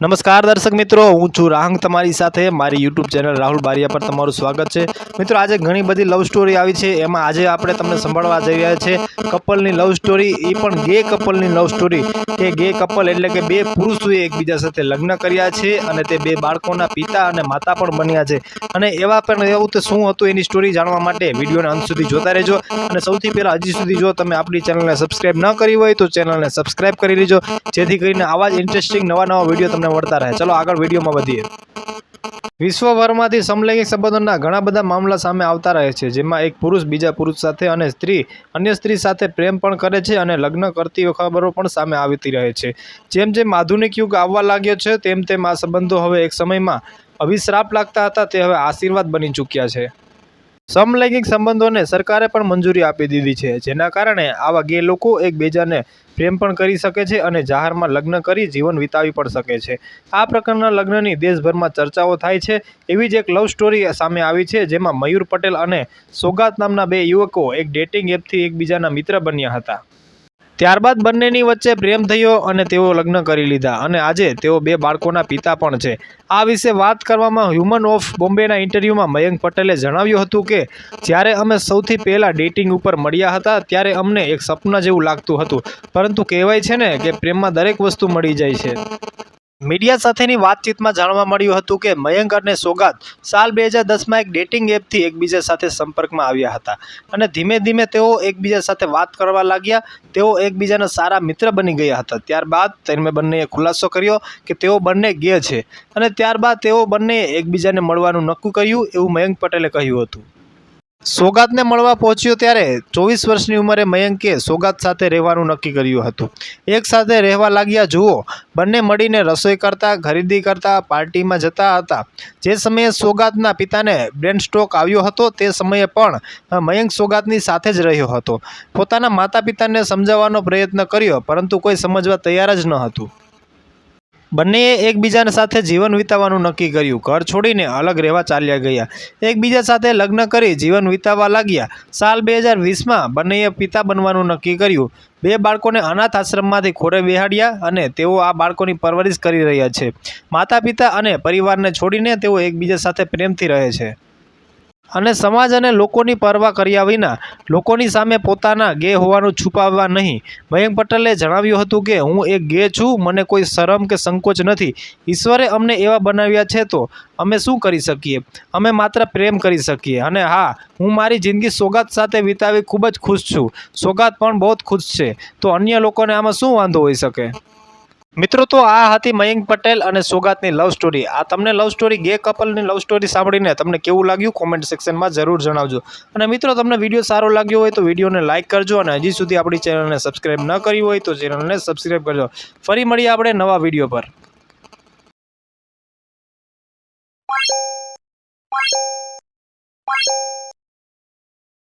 નમસ્કાર દર્શક મિત્રો, હું છું રાહંગ તમારી સાથે. મારી યુટ્યુબ ચેનલ રાહુલ બારિયા પર તમારું સ્વાગત છે. મિત્રો, આજે ઘણી બધી લવ સ્ટોરી આવી છે. એમાં આજે આપણે તમને સંભાળવા જઈ રહ્યા છે કપલની લવ સ્ટોરી એ પણ ગે કપલની લવ સ્ટોરી એ ગે કપલ એટલે કે બે પુરુષોએ એકબીજા સાથે લગ્ન કર્યા છે અને તે બે બાળકોના પિતા અને માતા પણ બન્યા છે. અને એવા પણ એવું તો શું હતું એની સ્ટોરી જાણવા માટે વિડીયોને અંત સુધી જોતા રહેજો. અને સૌથી પહેલાં હજી સુધી જો તમે આપણી ચેનલને સબસ્ક્રાઈબ ન કરી હોય તો ચેનલને સબસ્ક્રાઈબ કરી લેજો. જેથી કરીને આવા જ ઇન્ટરેસ્ટિંગ નવા નવા વીડિયો તમને મળતા રહે. ચલો આગળ વિડીયોમાં વધીએ. વિશ્વભરમાંથી સમલૈંગિક સંબંધોના ઘણા બધા મામલા સામે આવતા રહે છે, જેમાં એક પુરુષ બીજા પુરુષ સાથે અને સ્ત્રી અન્ય સ્ત્રી સાથે પ્રેમ પણ કરે છે અને લગ્ન કરતી ખબરો પણ સામે આવતી રહે છે. જેમ જેમ આધુનિક યુગ આવવા લાગ્યો છે, તેમ તેમ આ સંબંધો હવે એક સમયમાં અભિશ્રાપ લાગતા હતા, તે હવે આશીર્વાદ બની ચૂક્યા છે. સમલૈંગિક સંબંધોને સરકારે પણ મંજૂરી આપી દીધી છે, જેના કારણે આવા ગે લોકો એકબીજાને પ્રેમ પણ કરી શકે છે અને જાહેરમાં લગ્ન કરી જીવન વિતાવી પણ શકે છે. આ પ્રકારના લગ્નની દેશભરમાં ચર્ચાઓ થાય છે, એવી જ એક લવ સ્ટોરી સામે આવી છે, જેમાં મયુર પટેલ અને સોગાત નામના બે યુવકો એક ડેટિંગ એપથી એકબીજાના મિત્ર બન્યા હતા. ત્યારબાદ બંનેની વચ્ચે પ્રેમ થયો અને તેઓ લગ્ન કરી લીધા. અને આજે તેઓ બે બાળકોના પિતા પણ છે. આ વિશે વાત કરવામાં હ્યુમન ઓફ બોમ્બેના ઇન્ટરવ્યૂમાં મયંક પટેલે જણાવ્યું હતું કે, જ્યારે અમે સૌથી પહેલાં ડેટિંગ ઉપર મળ્યા હતા, ત્યારે અમને એક સપના જેવું લાગતું હતું. પરંતુ કહેવાય છે ને કે પ્રેમમાં દરેક વસ્તુ મળી જાય છે. મીડિયા સાથેની વાતચીતમાં જાણવા મળ્યું હતું કે મયંક અને સોગાત સાલ બે હજાર દસમાં એક ડેટિંગ એપથી એકબીજા સાથે સંપર્કમાં આવ્યા હતા. અને ધીમે ધીમે તેઓ એકબીજા સાથે વાત કરવા લાગ્યા. તેઓ એકબીજાના સારા મિત્ર બની ગયા હતા. ત્યારબાદ તેમણે બંનેએ ખુલાસો કર્યો કે તેઓ બંને ગે છે. અને ત્યારબાદ તેઓ બંનેએ એકબીજાને મળવાનું નક્કી કર્યું એવું મયંક પટેલે કહ્યું હતું. સોગાતને મળવા પહોંચ્યો ત્યારે ચોવીસ વર્ષની ઉંમરે મયંકે સોગાત સાથે રહેવાનું નક્કી કર્યું હતું. એક સાથે રહેવા લાગ્યા, જુઓ, બંને મળીને રસોઈ કરતા, ખરીદી કરતા, પાર્ટીમાં જતા હતા. જે સમયે સોગાતના પિતાને બ્રેન સ્ટ્રોક આવ્યો હતો, તે સમયે પણ મયંક સોગાતની સાથે જ રહ્યો હતો. પોતાના માતા પિતાને સમજાવવાનો પ્રયત્ન કર્યો, પરંતુ કોઈ સમજવા તૈયાર જ ન હતું. બંનેએ એકબીજાના સાથે જીવન વિતાવવાનું નક્કી કર્યું. ઘર છોડીને અલગ રહેવા ચાલ્યા ગયા. એકબીજા સાથે લગ્ન કરી જીવન વિતાવવા લાગ્યા. સાલ બે હજાર વીસમાં બંનેએ પિતા બનવાનું નક્કી કર્યું. બે બાળકોને અનાથ આશ્રમમાંથી ખોરે બેહાડ્યા અને તેઓ આ બાળકોની પરવરિશ કરી રહ્યા છે. માતા પિતા અને પરિવારને છોડીને તેઓ એકબીજા સાથે પ્રેમથી રહે છે. અને સમાજ અને લોકોની પરવા કર્યા વિના લોકોની સામે પોતાના ગે હોવાનું છુપાવવા નહીં. મયંક પટેલે જણાવ્યું હતું કે, હું એક ગે છું, મને કોઈ શરમ કે સંકોચ નથી. ઈશ્વરે અમને એવા બનાવ્યા છે તો અમે શું કરી શકીએ? અમે માત્ર પ્રેમ કરી શકીએ. અને હા, હું મારી જિંદગી સોગાત સાથે વિતાવી ખૂબ જ ખુશ છું. સોગાત પણ બહુ જ ખુશ છે. તો અન્ય લોકોને આમાં શું વાંધો હોઈ શકે? મિત્રો, તો આ હતી મયંક પટેલ અને સોગાતની લવ સ્ટોરી આ તમને લવ સ્ટોરી ગે કપલની લવ સ્ટોરી સાંભળીને તમને કેવું લાગ્યું? કોમેન્ટ સેક્શનમાં જરૂર જણાવજો. અને મિત્રો, તમને વીડિયો સારો લાગ્યો હોય તો વિડીયોને લાઇક કરજો અને હજી સુધી આપણી ચેનલને સબસ્ક્રાઇબ ન કરી હોય તો ચેનલને સબસ્ક્રાઇબ કરજો. ફરી મળીએ આપણે નવા વીડિયો પર.